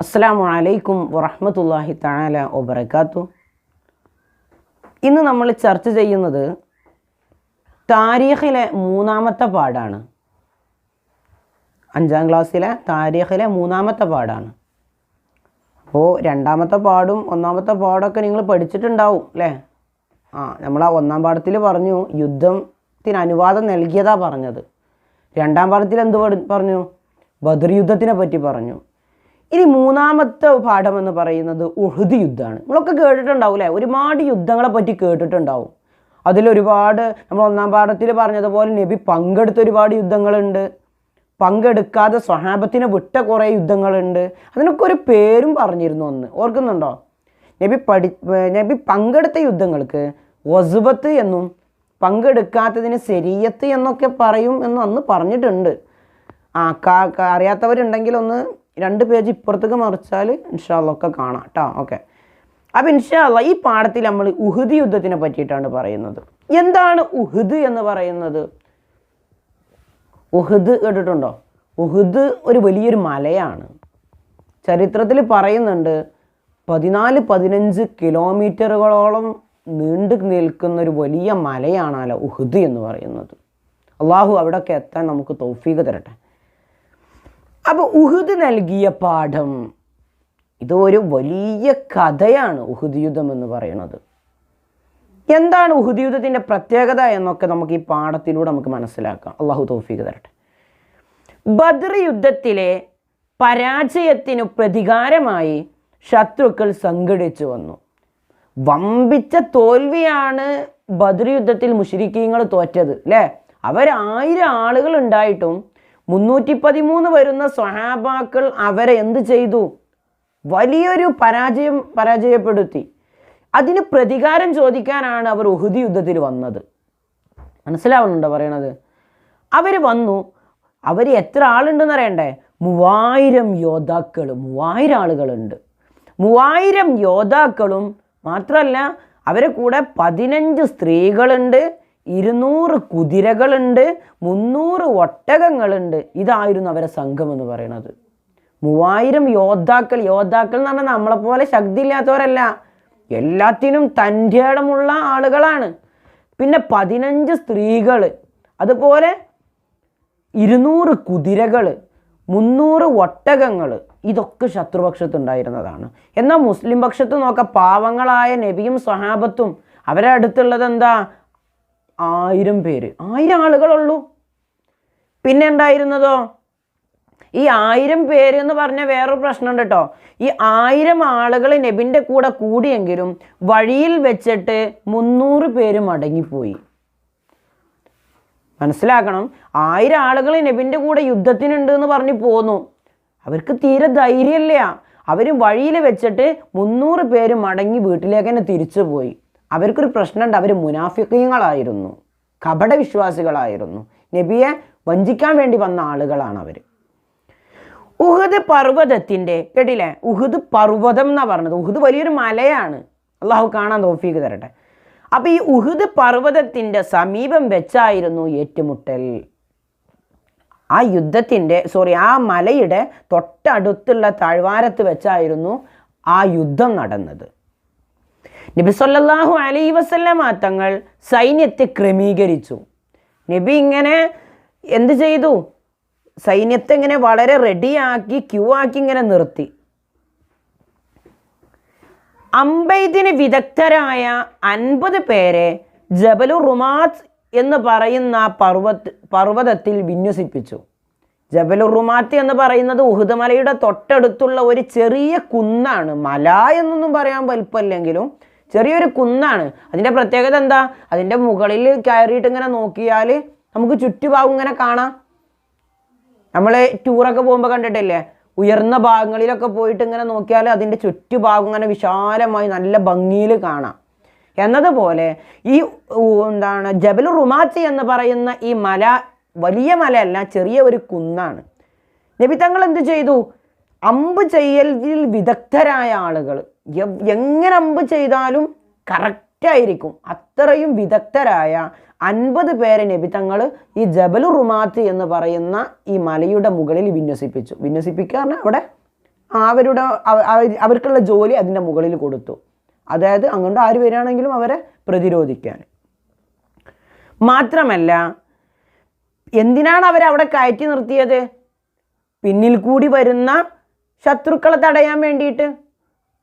അസ്സാം വലൈക്കും വറഹമത്തല്ലാഹി താല ഒബർക്കാത്തു ഇന്ന് നമ്മൾ ചർച്ച ചെയ്യുന്നത് താരീഖിലെ മൂന്നാമത്തെ പാടാണ് അഞ്ചാം ക്ലാസ്സിലെ താരീഖിലെ മൂന്നാമത്തെ പാഠാണ്. അപ്പോൾ രണ്ടാമത്തെ പാടും ഒന്നാമത്തെ പാടൊക്കെ നിങ്ങൾ പഠിച്ചിട്ടുണ്ടാവും അല്ലേ? ആ നമ്മൾ ആ ഒന്നാം പാഠത്തിൽ പറഞ്ഞു യുദ്ധത്തിന് അനുവാദം നൽകിയതാ പറഞ്ഞത്. രണ്ടാം പാഠത്തിൽ എന്ത് പറഞ്ഞു? ബദർ യുദ്ധത്തിനെ പറ്റി പറഞ്ഞു. ഇനി മൂന്നാമത്തെ പാഠം എന്ന് പറയുന്നത് ഉഹുദ് യുദ്ധമാണ്. നമ്മളൊക്കെ കേട്ടിട്ടുണ്ടാവും അല്ലേ? ഒരുപാട് യുദ്ധങ്ങളെ പറ്റി കേട്ടിട്ടുണ്ടാവും. അതിലൊരുപാട് നമ്മൾ ഒന്നാം പാഠത്തിൽ പറഞ്ഞതുപോലെ നബി പങ്കെടുത്ത ഒരുപാട് യുദ്ധങ്ങളുണ്ട്. പങ്കെടുക്കാതെ സ്വഹാബത്തിനെ വിട്ട കുറേ യുദ്ധങ്ങളുണ്ട്. അതിനൊക്കെ ഒരു പേരും പറഞ്ഞിരുന്നു ഒന്ന് ഓർക്കുന്നുണ്ടോ? നബി പഠി നബി പങ്കെടുത്ത യുദ്ധങ്ങൾക്ക് വസുബത്ത് എന്നും പങ്കെടുക്കാത്തതിന് ശരീയത്ത് എന്നൊക്കെ പറയും എന്നും അന്ന് പറഞ്ഞിട്ടുണ്ട്. ആ അറിയാത്തവരുണ്ടെങ്കിൽ ഒന്ന് രണ്ട് പേജ് ഇപ്പുറത്തേക്ക് മറിച്ചാൽ ഇൻഷാല്ല ഒക്കെ കാണാം കേട്ടോ. ഓക്കെ. അപ്പം ഇൻഷാല്ല ഈ പാഠത്തിൽ നമ്മൾ ഉഹുദ് യുദ്ധത്തിനെ പറ്റിയിട്ടാണ് പറയുന്നത്. എന്താണ് ഉഹുദ് എന്ന് പറയുന്നത്? ഉഹുദ് കേട്ടിട്ടുണ്ടോ? ഉഹുദ് ഒരു വലിയൊരു മലയാണ്. ചരിത്രത്തിൽ പറയുന്നുണ്ട് പതിനാല് പതിനഞ്ച് കിലോമീറ്ററുകളോളം നീണ്ടു നിൽക്കുന്ന ഒരു വലിയ മലയാണല്ലോ ഉഹുദ് എന്ന് പറയുന്നത്. അള്ളാഹു അവിടെയൊക്കെ എത്താൻ നമുക്ക് തൗഫീഖ് തരട്ടെ. അപ്പോൾ ഉഹുദ് നൽകിയ പാഠം ഇത് ഒരു വലിയ കഥയാണ് ഉഹുദ് യുദ്ധം എന്ന് പറയുന്നത്. എന്താണ് ഉഹുദ് യുദ്ധത്തിന്റെ പ്രത്യേകത എന്നൊക്കെ നമുക്ക് ഈ പാഠത്തിലൂടെ നമുക്ക് മനസ്സിലാക്കാം. അള്ളാഹു തൗഫീഖ് തരട്ടെ. ബദർ യുദ്ധത്തിലെ പരാജയത്തിന് പ്രതികാരമായി ശത്രുക്കൾ സംഘടിച്ചു വന്നു. വമ്പിച്ച തോൽവിയാണ് ബദർ യുദ്ധത്തിൽ മുഷിരിക്കീങ്ങൾ തോറ്റത് അല്ലേ അവരായിരം ആളുകൾ ഉണ്ടായിട്ടും മുന്നൂറ്റി പതിമൂന്ന് വരുന്ന സ്വഹാബാക്കൾ അവരെ എന്ത് ചെയ്തു? വലിയൊരു പരാജയം പരാജയപ്പെടുത്തി. അതിന് പ്രതികാരം ചോദിക്കാനാണ് അവർ ഉഹുദി യുദ്ധത്തിൽ വന്നത്. മനസ്സിലാവുന്നുണ്ടോ പറയണത്? അവർ വന്നു. അവർ എത്ര ആളുണ്ടെന്ന് അറിയണ്ടേ? മൂവായിരം യോദ്ധാക്കൾ മൂവായിരം ആളുകളുണ്ട്. മൂവായിരം യോദ്ധാക്കളും മാത്രമല്ല അവരെ കൂടെ പതിനഞ്ച് സ്ത്രീകളുണ്ട് ഇരുന്നൂറ് കുതിരകളുണ്ട് മുന്നൂറ് ഒട്ടകങ്ങളുണ്ട്. ഇതായിരുന്നു അവരെ സംഘം എന്ന് പറയുന്നത് മൂവായിരം യോദ്ധാക്കൾ യോദ്ധാക്കൾ എന്ന് പറഞ്ഞാൽ നമ്മളെപ്പോലെ ശക്തി ഇല്ലാത്തവരല്ല എല്ലാത്തിനും തന്റെ ഇടമുള്ള ആളുകളാണ്. പിന്നെ പതിനഞ്ച് സ്ത്രീകൾ അതുപോലെ ഇരുന്നൂറ് കുതിരകൾ മുന്നൂറ് ഒട്ടകങ്ങൾ ഇതൊക്കെ ശത്രുപക്ഷത്തുണ്ടായിരുന്നതാണ്. എന്നാൽ മുസ്ലിം പക്ഷത്ത് നോക്കാം പാവങ്ങളായ നബിയും സ്വഹാബത്തും അവരെ അടുത്തുള്ളത് എന്താ? ആയിരം പേര്. ആയിരം ആളുകളുള്ളൂ പിന്നെ ഉണ്ടായിരുന്നതോ ഈ ആയിരം പേര് എന്ന് പറഞ്ഞ വേറൊരു പ്രശ്നമുണ്ട് കേട്ടോ. ഈ ആയിരം ആളുകൾ നബിന്റെ കൂടെ കൂടിയെങ്കിലും വഴിയിൽ വെച്ചിട്ട് മുന്നൂറ് പേര് മടങ്ങിപ്പോയി. മനസ്സിലാക്കണം? ആയിരം ആളുകൾ നബിന്റെ കൂടെ യുദ്ധത്തിനുണ്ട് എന്ന് പറഞ്ഞ് പോന്നു. അവർക്ക് തീരെ ധൈര്യമില്ല. അവർ വഴിയിൽ വെച്ചിട്ട് മുന്നൂറ് പേര് മടങ്ങി വീട്ടിലേക്ക് തന്നെ തിരിച്ചു പോയി. അവർക്കൊരു പ്രശ്നമുണ്ട്. അവർ മുനാഫിക്കങ്ങളായിരുന്നു കപട വിശ്വാസികളായിരുന്നു നബിയെ വഞ്ചിക്കാൻ വേണ്ടി വന്ന ആളുകളാണ് അവർ ഉഹുദ് പർവതത്തിന്റെ കേട്ടില്ലേ? ഉഹദ് പർവതം എന്നാണ് പറഞ്ഞത്. ഉഹദ് വലിയൊരു മലയാണ്. അള്ളാഹു കാണാൻ തോഫീക്ക് തരട്ടെ. അപ്പോൾ ഈ ഉഹദ് പർവതത്തിന്റെ സമീപം വെച്ചായിരുന്നു ഏറ്റുമുട്ടൽ. ആ യുദ്ധത്തിന്റെ സോറി ആ മലയുടെ തൊട്ടടുത്തുള്ള താഴ്വാരത്ത് വെച്ചായിരുന്നു ആ യുദ്ധം നടന്നത്. നബി സല്ലല്ലാഹു അലൈഹി വസല്ലമ തങ്ങൾ സൈന്യത്തെ ക്രമീകരിച്ചു. നബി ഇങ്ങനെ എന്ത് ചെയ്തു? സൈന്യത്തെ ഇങ്ങനെ വളരെ റെഡിയാക്കി ക്യൂ ആക്കി ഇങ്ങനെ നിർത്തി. അമ്പൈദിന് വിദഗ്ധരായ അൻപത് പേരെ ജബലു റുമാത്ത് എന്ന് പറയുന്ന പർവത് പർവത പർവതത്തിൽ വിന്യസിപ്പിച്ചു. ജബലു റുമാത്ത് എന്ന് പറയുന്നത് ഉഹുദ് മലയുടെ തൊട്ടടുത്തുള്ള ഒരു ചെറിയ കുന്നാണ്. മല എന്നൊന്നും പറയാൻ വലുപ്പമില്ലെങ്കിലും ചെറിയൊരു കുന്നാണ്. അതിന്റെ പ്രത്യേകത എന്താ? അതിന്റെ മുകളിൽ കയറിയിട്ട് ഇങ്ങനെ നോക്കിയാൽ നമുക്ക് ചുറ്റുഭാഗം ഇങ്ങനെ കാണാം. നമ്മൾ ടൂറൊക്കെ പോകുമ്പോൾ കണ്ടിട്ടില്ലേ? ഉയർന്ന ഭാഗങ്ങളിലൊക്കെ പോയിട്ട് ഇങ്ങനെ നോക്കിയാൽ അതിന്റെ ചുറ്റുഭാഗം ഇങ്ങനെ വിശാലമായി നല്ല ഭംഗിയിൽ കാണാം. എന്നതുപോലെ ഈ എന്താണ് ജബൽ റുമാച്ചി എന്ന് പറയുന്ന ഈ മല വലിയ മലയല്ല ചെറിയ ഒരു കുന്നാണ്. നബി തങ്ങൾ എന്ത് ചെയ്തു? അമ്പ് ചെയ്യലിൽ വിദഗ്ധരായ ആളുകൾ എങ്ങനെ അമ്പ് ചെയ്താലും കറക്റ്റായിരിക്കും അത്രയും വിദഗ്ധരായ അൻപത് പേരെ നബി തങ്ങൾ ഈ ജബലു റുമാത്ത് എന്ന് പറയുന്ന ഈ മലയുടെ മുകളിൽ വിന്യസിപ്പിച്ചു. വിന്യസിപ്പിക്കുക പറഞ്ഞാൽ അവിടെ അവരുടെ അവ- അവ- അവർക്കുള്ള ജോലി അതിന്റെ മുകളിൽ കൊടുത്തു. അതായത് അങ്ങോട്ട് ആര് വരികയാണെങ്കിലും അവരെ പ്രതിരോധിക്കാൻ. മാത്രമല്ല എന്തിനാണ് അവരെ അവിടെ കയറ്റി നിർത്തിയത്? പിന്നിൽ കൂടി വരുന്ന ശത്രുക്കളെ തടയാൻ വേണ്ടിയിട്ട്.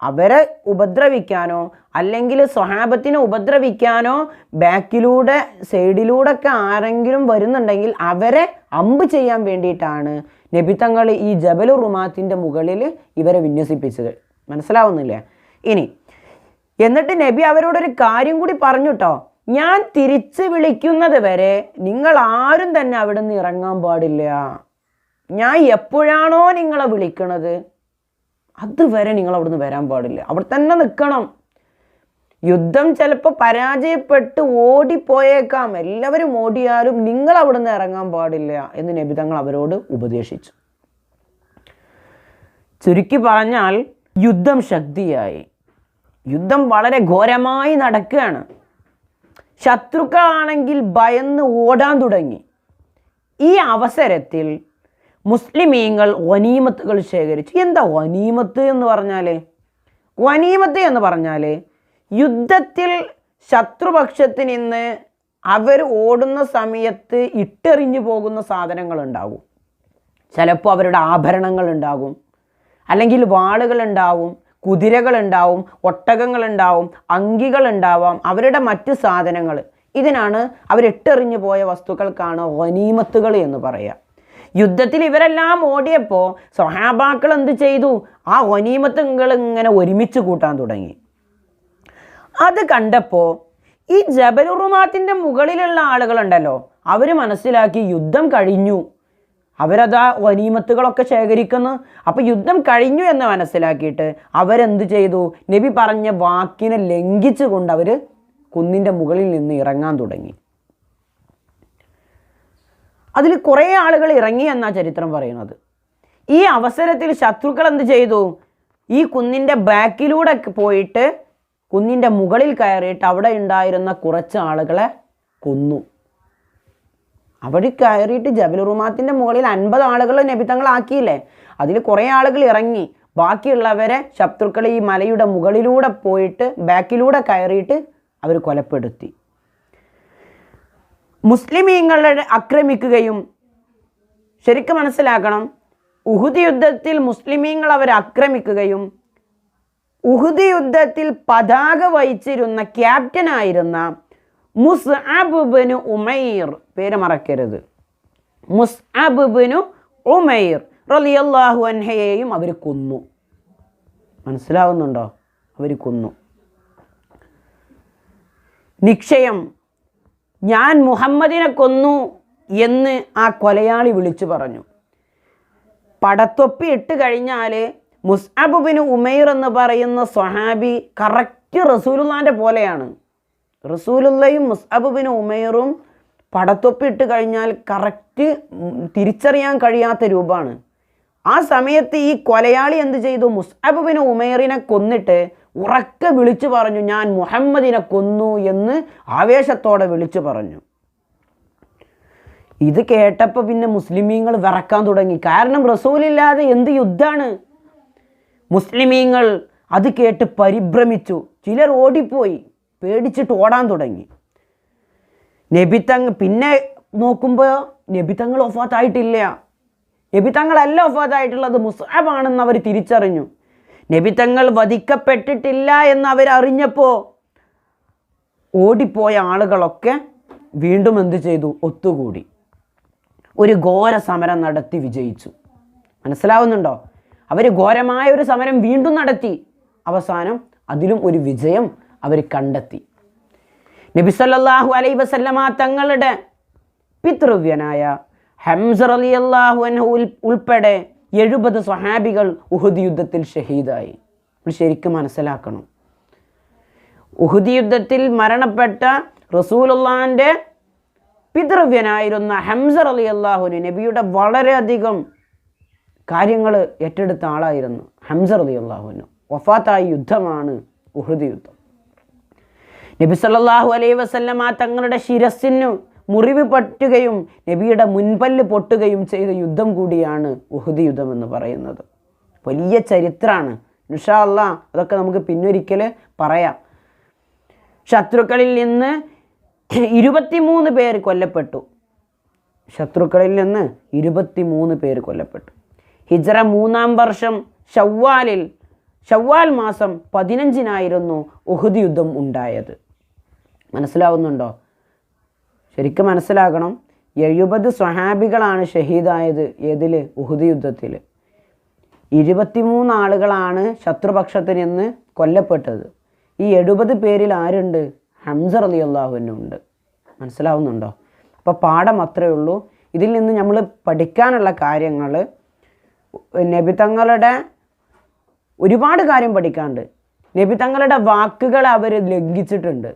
അവരെ ഉപദ്രവിക്കാനോ അല്ലെങ്കിൽ സ്വഹാബത്തിനെ ഉപദ്രവിക്കാനോ ബാക്കിലൂടെ സൈഡിലൂടെ ഒക്കെ ആരെങ്കിലും വരുന്നുണ്ടെങ്കിൽ അവരെ അമ്പ് ചെയ്യാൻ വേണ്ടിയിട്ടാണ് നബിത്തങ്ങൾ ഈ ജബലു റുമാത്തിന്റെ മുകളിൽ ഇവരെ വിന്യസിപ്പിച്ചത്. മനസ്സിലാവുന്നില്ലേ? ഇനി എന്നിട്ട് നബി അവരോടൊരു കാര്യം കൂടി പറഞ്ഞു കേട്ടോ ഞാൻ തിരിച്ച് വിളിക്കുന്നത് വരെ നിങ്ങൾ ആരും തന്നെ അവിടെ നിന്ന് ഇറങ്ങാൻ പാടില്ല. ഞാൻ എപ്പോഴാണോ നിങ്ങളെ വിളിക്കണത്? അതുവരെ നിങ്ങൾ അവിടുന്ന് വരാൻ പാടില്ല. അവിടെ തന്നെ നിൽക്കണം. യുദ്ധം ചിലപ്പോൾ പരാജയപ്പെട്ട് ഓടിപ്പോയേക്കാം. എല്ലാവരും ഓടിയാലും നിങ്ങൾ അവിടുന്ന് ഇറങ്ങാൻ പാടില്ല എന്ന് നബിതങ്ങൾ അവരോട് ഉപദേശിച്ചു. ചുരുക്കി പറഞ്ഞാൽ യുദ്ധം ശക്തിയായി. യുദ്ധം വളരെ ഘോരമായി നടക്കുകയാണ്. ശത്രുക്കളാണെങ്കിൽ ഭയന്ന് ഓടാൻ തുടങ്ങി. ഈ അവസരത്തിൽ മുസ്ലിമീങ്ങൾ വനീമത്തുകൾ ശേഖരിച്ചു. എന്താ വനീമത്ത് എന്ന് പറഞ്ഞാൽ വനീമത്ത് എന്ന് പറഞ്ഞാൽ യുദ്ധത്തിൽ ശത്രുപക്ഷത്തിൽ നിന്ന് അവർ ഓടുന്ന സമയത്ത് ഇട്ടെറിഞ്ഞു പോകുന്ന സാധനങ്ങൾ ഉണ്ടാകും ചിലപ്പോൾ അവരുടെ ആഭരണങ്ങൾ ഉണ്ടാകും അല്ലെങ്കിൽ വാളുകൾ ഉണ്ടാവും ഉണ്ടാവും അങ്കികൾ ഉണ്ടാവാം അവരുടെ മറ്റ് സാധനങ്ങൾ. ഇതിനാണ് അവരിട്ടെറിഞ്ഞു പോയ വസ്തുക്കൾക്കാണ് വനീമത്തുകൾ എന്ന് പറയുക. യുദ്ധത്തിൽ ഇവരെല്ലാം ഓടിയപ്പോൾ സൊഹാബാക്കൾ എന്ത് ചെയ്തു? ആ ഒനീമത്തുങ്ങൾ ഇങ്ങനെ ഒരുമിച്ച് കൂട്ടാൻ തുടങ്ങി. അത് കണ്ടപ്പോൾ ഈ ജബലുറുമാത്തിന്റെ മുകളിലുള്ള ആളുകളുണ്ടല്ലോ അവർ മനസ്സിലാക്കി യുദ്ധം കഴിഞ്ഞു. അവരതാ വനീമത്തുകളൊക്കെ ശേഖരിക്കുന്നു. അപ്പോൾ യുദ്ധം കഴിഞ്ഞു എന്ന് മനസ്സിലാക്കിയിട്ട് അവരെന്ത് ചെയ്തു? നബി പറഞ്ഞ വാക്കിനെ ലംഘിച്ചുകൊണ്ട് അവർ കുന്നിന്റെ മുകളിൽ നിന്ന് ഇറങ്ങാൻ തുടങ്ങി. അതിൽ കുറേ ആളുകൾ ഇറങ്ങി എന്നാ ചരിത്രം പറയുന്നത്. ഈ അവസരത്തിൽ ശത്രുക്കൾ എന്ത് ചെയ്തു? ഈ കുന്നിന്റെ ബാക്കിലൂടെ പോയിട്ട് കുന്നിന്റെ മുകളിൽ കയറിയിട്ട് അവിടെ ഉണ്ടായിരുന്ന കുറച്ച് ആളുകളെ കൊന്നു. അവിടെ കയറിയിട്ട് ജബലുറുമാത്തിന്റെ മുകളിൽ അൻപത് ആളുകൾ നബിത്തങ്ങളാക്കിയില്ലേ അതിൽ കുറേ ആളുകൾ ഇറങ്ങി. ബാക്കിയുള്ളവരെ ശത്രുക്കൾ ഈ മലയുടെ മുകളിലൂടെ പോയിട്ട് ബാക്കിലൂടെ കയറിയിട്ട് അവർ കൊലപ്പെടുത്തി. മുസ്ലിമീങ്ങളെ ആക്രമിക്കുകയും ശരിക്കും മനസ്സിലാക്കണം ഉഹുദ് യുദ്ധത്തിൽ മുസ്ലിമീങ്ങൾ അവരെ ആക്രമിക്കുകയും ഉഹുദ് യുദ്ധത്തിൽ പതാക വഹിച്ചിരുന്ന ക്യാപ്റ്റനായിരുന്ന മുസ്അബുബിന് ഉമൈർ പേര് മറക്കരുത്. മുസ്അബുബിനു ഉമൈർ റളിയല്ലാഹു അൻഹയെയും അവർ കൊന്നു. മനസ്സിലാവുന്നുണ്ടോ? അവർ കൊന്നു. നിക്ഷയം ഞാൻ മുഹമ്മദിനെ കൊന്നു എന്ന് ആ കൊലയാളി വിളിച്ചു പറഞ്ഞു. പടത്തൊപ്പി ഇട്ട് കഴിഞ്ഞാൽ മുസ്അബുബിന് ഉമൈർ എന്ന് പറയുന്ന സ്വഹാബി കറക്റ്റ് റസൂലുള്ളാന്റെ പോലെയാണ്. റസൂലുള്ളയും മുസ്അബുബിന് ഉമൈറും പടത്തൊപ്പി ഇട്ട് കഴിഞ്ഞാൽ കറക്റ്റ് തിരിച്ചറിയാൻ കഴിയാത്ത രൂപമാണ് ആ സമയത്ത് ഈ കൊലയാളി എന്ത് ചെയ്തു? മുസ്അബുബിന് ഉമൈറിനെ കൊന്നിട്ട് ഉറക്കെ വിളിച്ചു പറഞ്ഞു ഞാൻ മുഹമ്മദിനെ കൊന്നു എന്ന് ആവേശത്തോടെ വിളിച്ചു പറഞ്ഞു. ഇത് കേട്ടപ്പോൾ പിന്നെ മുസ്ലിമീങ്ങൾ വിറക്കാൻ തുടങ്ങി. കാരണം റസൂലില്ലാതെ എന്ത് യുദ്ധമാണ്? മുസ്ലിമീങ്ങൾ അത് കേട്ട് പരിഭ്രമിച്ചു. ചിലർ ഓടിപ്പോയി പേടിച്ചിട്ട് ഓടാൻ തുടങ്ങി. നബിത്തങ് പിന്നെ നോക്കുമ്പോൾ നബിത്തങ്ങൾ ഒഫാത്തായിട്ടില്ല. നബിത്തങ്ങളല്ല ഒഫാത്തായിട്ടുള്ളത് മുസാബാണെന്ന് അവർ തിരിച്ചറിഞ്ഞു. നബിത്തങ്ങൾ വധിക്കപ്പെട്ടിട്ടില്ല എന്ന് അവർ അറിഞ്ഞപ്പോൾ ഓടിപ്പോയ ആളുകളൊക്കെ വീണ്ടും എന്ത് ചെയ്തു? ഒത്തുകൂടി. ഒരു ഘോര സമരം നടത്തി വിജയിച്ചു. മനസ്സിലാവുന്നുണ്ടോ? അവർ ഘോരമായ ഒരു സമരം വീണ്ടും നടത്തി. അവസാനം അതിലും ഒരു വിജയം അവർ കണ്ടെത്തി. നബി സല്ലല്ലാഹു അലൈഹി വസല്ലമ തങ്ങളുടെ പിതൃവ്യനായ ഹംസർ അലി അള്ളാഹു ഉൾപ്പെടെ എഴുപത് സ്വഹാബികൾ ഉഹുദ് യുദ്ധത്തിൽ ഷഹീദായി. നമ്മൾ ശരിക്കും മനസ്സിലാക്കണം. ഉഹുദ് യുദ്ധത്തിൽ മരണപ്പെട്ട റസൂലുള്ളാന്റെ പിതൃവ്യനായിരുന്ന ഹംസർ അലി അള്ളാഹുന് നബിയുടെ വളരെയധികം കാര്യങ്ങൾ ഏറ്റെടുത്ത ആളായിരുന്നു ഹംസർ അലി അള്ളാഹുന് വഫാത്തായ യുദ്ധമാണ് ഉഹുദ് യുദ്ധം. നബി സല്ലാഹു അലൈ വസല്ലമ തങ്ങളുടെ ശിരസ്സിനു മുറിവ് പറ്റുകയും നബിയുടെ മുൻപല്ല് പൊട്ടുകയും ചെയ്ത യുദ്ധം കൂടിയാണ് ഉഹുദ് യുദ്ധം എന്ന് പറയുന്നത്. വലിയ ചരിത്രമാണ് ഇൻഷാ അല്ലാ അതൊക്കെ നമുക്ക് പിന്നൊരിക്കൽ പറയാം. ശത്രുക്കളിൽ നിന്ന് ഇരുപത്തിമൂന്ന് പേർ കൊല്ലപ്പെട്ടു. ശത്രുക്കളിൽ നിന്ന് ഇരുപത്തിമൂന്ന് പേർ കൊല്ലപ്പെട്ടു. ഹിജറ മൂന്നാം വർഷം ഷവ്വാലിൽ ഷവ്വാൽ മാസം പതിനഞ്ചിനായിരുന്നു ഉഹുദ് യുദ്ധം ഉണ്ടായത്. മനസ്സിലാവുന്നുണ്ടോ? ശരിക്കും മനസ്സിലാക്കണം എഴുപത് സ്വഹാബികളാണ് ഷഹീദായത് ഏതിൽ ഉഹുദ് യുദ്ധത്തിൽ ഇരുപത്തിമൂന്ന് ആളുകളാണ് ശത്രുപക്ഷത്തിൽ നിന്ന് കൊല്ലപ്പെട്ടത്. ഈ എഴുപത് പേരിൽ ആരുണ്ട്? ഹംസ അലി അള്ളാഹുവിനുണ്ട് മനസ്സിലാവുന്നുണ്ടോ? അപ്പോൾ പാഠം അത്രയേ ഉള്ളൂ. ഇതിൽ നിന്ന് നമ്മൾ പഠിക്കാനുള്ള കാര്യങ്ങൾ നബി തങ്ങളുടെ ഒരുപാട് കാര്യം പഠിക്കാണ്ട് നബി തങ്ങളുടെ വാക്കുകൾ അവർ ലംഘിച്ചിട്ടുണ്ട്.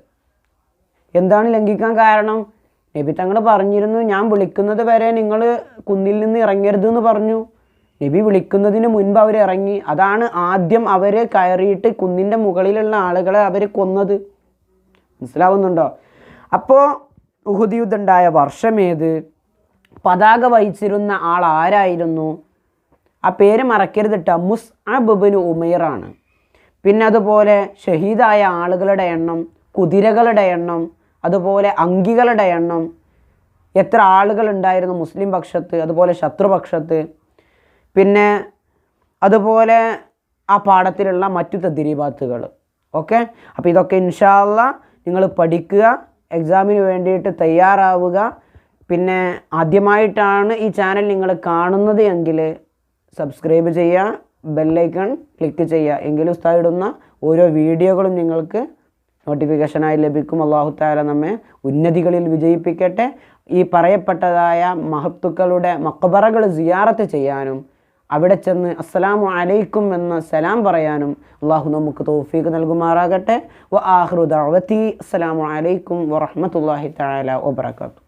എന്താണ് ലംഘിക്കാൻ കാരണം? നബി തങ്ങൾ പറഞ്ഞിരുന്നു ഞാൻ വിളിക്കുന്നത് വരെ നിങ്ങൾ കുന്നിൽ നിന്ന് ഇറങ്ങരുത് എന്ന് പറഞ്ഞു. നബി വിളിക്കുന്നതിന് മുൻപ് അവർ ഇറങ്ങി. അതാണ് ആദ്യം അവർ കയറിയിട്ട് കുന്നിന്റെ മുകളിലുള്ള ആളുകളെ അവർ കൊന്നത്. മനസ്സിലാവുന്നുണ്ടോ? അപ്പോൾ ഉഹുദ് യുദ്ധം ഉണ്ടായ വർഷമേത് പതാക വഹിച്ചിരുന്ന ആൾ ആരായിരുന്നു? ആ പേര് മറക്കരുത് കേട്ടോ മുസ് അബുബിന് ഉമൈറാണ് പിന്നെ അതുപോലെ ഷഹീദായ ആളുകളുടെ എണ്ണം കുതിരകളുടെ എണ്ണം അതുപോലെ അങ്കികളുടെ എണ്ണം എത്ര ആളുകൾ ഉണ്ടായിരുന്നു മുസ്ലിം പക്ഷത്ത് അതുപോലെ ശത്രുപക്ഷത്ത് പിന്നെ അതുപോലെ ആ പാഠത്തിലുള്ള മറ്റു തദ്രീബാത്തുകൾ. ഓക്കെ? അപ്പോൾ ഇതൊക്കെ ഇൻഷാല്ല നിങ്ങൾ പഠിക്കുക എക്സാമിന് വേണ്ടിയിട്ട് തയ്യാറാവുക. പിന്നെ ആദ്യമായിട്ടാണ് ഈ ചാനൽ നിങ്ങൾ കാണുന്നത് എങ്കിൽ സബ്സ്ക്രൈബ് ചെയ്യുക ബെല്ലൈക്കൺ ക്ലിക്ക് ചെയ്യുക. എങ്കിലും ഉസ്താദിടുന്ന ഓരോ വീഡിയോകളും നിങ്ങൾക്ക് നോട്ടിഫിക്കേഷനായി ലഭിക്കും. അള്ളാഹു താല നമ്മെ ഉന്നതികളിൽ വിജയിപ്പിക്കട്ടെ. ഈ പറയപ്പെട്ടതായ മഹത്തുക്കളുടെ മക്കബറകൾ സിയാറത്ത് ചെയ്യാനും അവിടെ ചെന്ന് അസ്സലാമു അലൈക്കും എന്ന് സലാം പറയാനും അള്ളാഹു നമുക്ക് തോഫീക്ക് നൽകുമാറാകട്ടെ. വ ആഹ്റു ദഅവതി അസ്സലാമു അലൈക്കും വറഹ്മത്തുള്ളാഹി തആല വബറകാതുഹു.